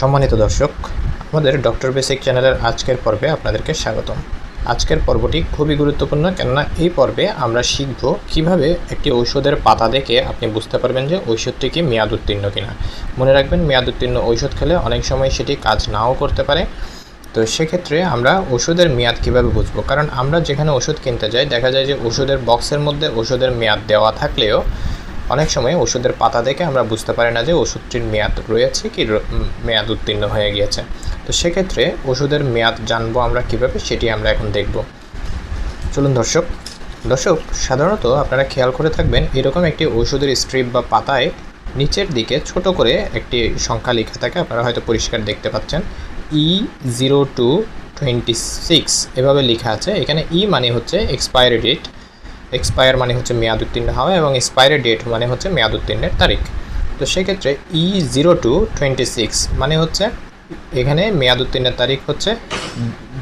সম্মানিত দর্শক, আমাদের ডক্টর বেসিক চ্যানেলের আজকের পর্বে আপনাদেরকে স্বাগতম। আজকের পর্বটি খুবই গুরুত্বপূর্ণ, কেননা এই পর্বে আমরা শিখব কীভাবে একটি ঔষধের পাতা দেখে আপনি বুঝতে পারবেন যে ঔষধটি কি মেয়াদ উত্তীর্ণ কিনা। মনে রাখবেন, মেয়াদ উত্তীর্ণ ঔষধ খেলে অনেক সময় সেটি কাজ নাও করতে পারে। তো সেক্ষেত্রে আমরা ওষুধের মেয়াদ কীভাবে বুঝব? কারণ আমরা যেখানে ওষুধ কিনতে যাই, দেখা যায় যে ওষুধের বক্সের মধ্যে ওষুধের মেয়াদ দেওয়া থাকলেও অনেক সময় ওষুধের পাতা দেখে আমরা বুঝতে পারি না যে ওষুধটির মেয়াদ রয়েছে কি মেয়াদ উত্তীর্ণ হয়ে গিয়েছে। তো সেক্ষেত্রে ওষুধের মেয়াদ জানব আমরা কীভাবে সেটি আমরা এখন দেখব। চলুন দর্শক। দর্শক, সাধারণত আপনারা খেয়াল করে থাকবেন, এরকম একটি ওষুধের স্ট্রিপ বা পাতায় নিচের দিকে ছোট করে একটি সংখ্যা লেখা থাকে, আপনারা হয়তো পরিষ্কার দেখতে পাচ্ছেন। E zero two twenty six এভাবে লেখা আছে। এখানে ই মানে হচ্ছে এক্সপায়ারি ডেট এক্সপায়ার মানে হচ্ছে মেয়াদ উত্তীর্ণ হওয়া এবং এক্সপায়ারি ডেট মানে হচ্ছে মেয়াদ উত্তীর্ণের তারিখ। তো সেক্ষেত্রে E zero two twenty six মানে হচ্ছে এখানে মেয়াদ উত্তীর্ণের তারিখ হচ্ছে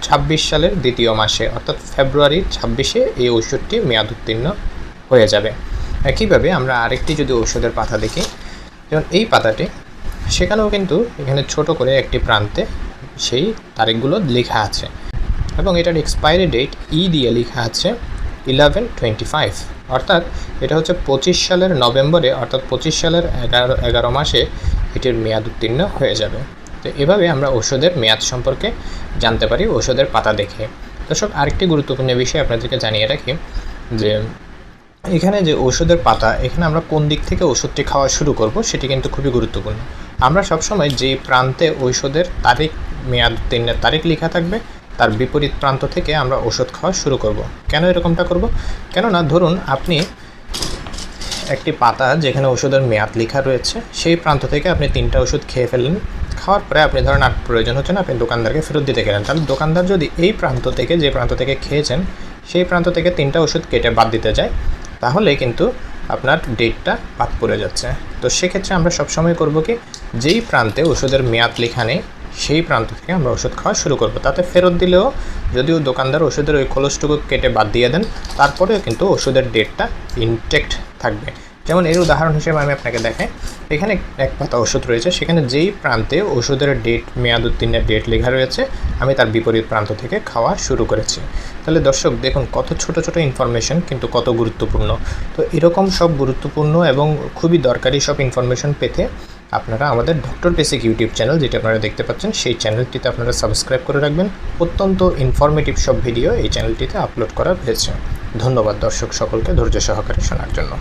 ছাব্বিশ সালের দ্বিতীয় মাসে, অর্থাৎ ফেব্রুয়ারির ছাব্বিশে এই ওষুধটি মেয়াদ উত্তীর্ণ হয়ে যাবে। একইভাবে আমরা আরেকটি যদি ঔষধের পাতা দেখি। যেমন এই পাতাটি, সেখানেও কিন্তু এখানে ছোট করে একটি প্রান্তে সেই তারিখগুলো লেখা আছে। এবং এটার এক্সপায়ারি ডেট ই দিয়ে লেখা আছে ইলেভেন টোয়েন্টি ফাইভ অর্থাৎ এটা হচ্ছে পঁচিশ সালের নভেম্বরে, অর্থাৎ পঁচিশ সালের এগারো এগারো মাসে এটির মেয়াদ উত্তীর্ণ হয়ে যাবে। তো এভাবে আমরা ওষুধের মেয়াদ সম্পর্কে জানতে পারি ওষুধের পাতা দেখে। দর্শক, আরেকটি গুরুত্বপূর্ণ বিষয় আপনাদেরকে জানিয়ে রাখি যে, এখানে যে ওষুধের পাতা, এখানে আমরা কোন দিক থেকে ওষুধটি খাওয়া শুরু করব সেটি কিন্তু খুবই গুরুত্বপূর্ণ। আমরা সবসময় যে প্রান্তে ঔষধের তারিখ, মেয়াদ উত্তীর্ণের তারিখ লেখা থাকবে তার বিপরীত প্রান্ত থেকে আমরা ওষুধ খাওয়া শুরু করব। কেন এরকমটা করব? কেননা ধরুন আপনি একটি পাতা যেখানে ওষুধের মেয়াদ লেখা রয়েছে, সেই প্রান্ত থেকে আপনি তিনটা ওষুধ খেয়ে ফেললেন। খাওয়ার পরে আপনি ধরেন আর প্রয়োজন হচ্ছে না, আপনি দোকানদারকে ফেরত দিতে গেলেন। তাহলে দোকানদার যদি এই প্রান্ত থেকে, যে প্রান্ত থেকে খেয়েছেন, সেই প্রান্ত থেকে তিনটা ওষুধ কেটে বাদ দিতে যায় তাহলে কিন্তু আপনার ডেটটা বাদ পড়ে যাচ্ছে। তো সেক্ষেত্রে আমরা সবসময় করব কি, যেই প্রান্তে ওষুধের মেয়াদ লেখা নেই সেই প্রান্ত থেকে আমরা ওষুধ খাওয়া শুরু করব। তাতে ফেরত দিলেও যদিও দোকানদার ওষুধের ওই খোলসটুকু কেটে বাদ দিয়ে দেন, তারপরেও কিন্তু ওষুধের ডেটটা ইনটেক্ট থাকবে। যেমন এর উদাহরণ হিসেবে আমি আপনাকে দেখাই। এখানে এক পাতা ওষুধ রয়েছে, সেখানে যেই প্রান্তে ওষুধের ডেট মেয়াদ উত্তীর্ণের ডেট লেখা রয়েছে, আমি তার বিপরীত প্রান্ত থেকে খাওয়া শুরু করেছি। তাহলে দর্শক, দেখুন কত ছোট ছোট ইনফরমেশন কিন্তু কত গুরুত্বপূর্ণ। তো এরকম সব গুরুত্বপূর্ণ এবং খুবই দরকারি সব ইনফরমেশন পেতে আপনারা আমাদের ডক্টর বেসিক ইউটিউব চ্যানেল যেটা আপনারা দেখতে পাচ্ছেন, সেই চ্যানেলটিতে আপনারা সাবস্ক্রাইব করে রাখবেন। অত্যন্ত ইনফরমেটিভ সব ভিডিও এই চ্যানেলটিতে আপলোড করা হয়েছে। ধন্যবাদ দর্শক সকলকে ধৈর্য সহকারে শোনার জন্য।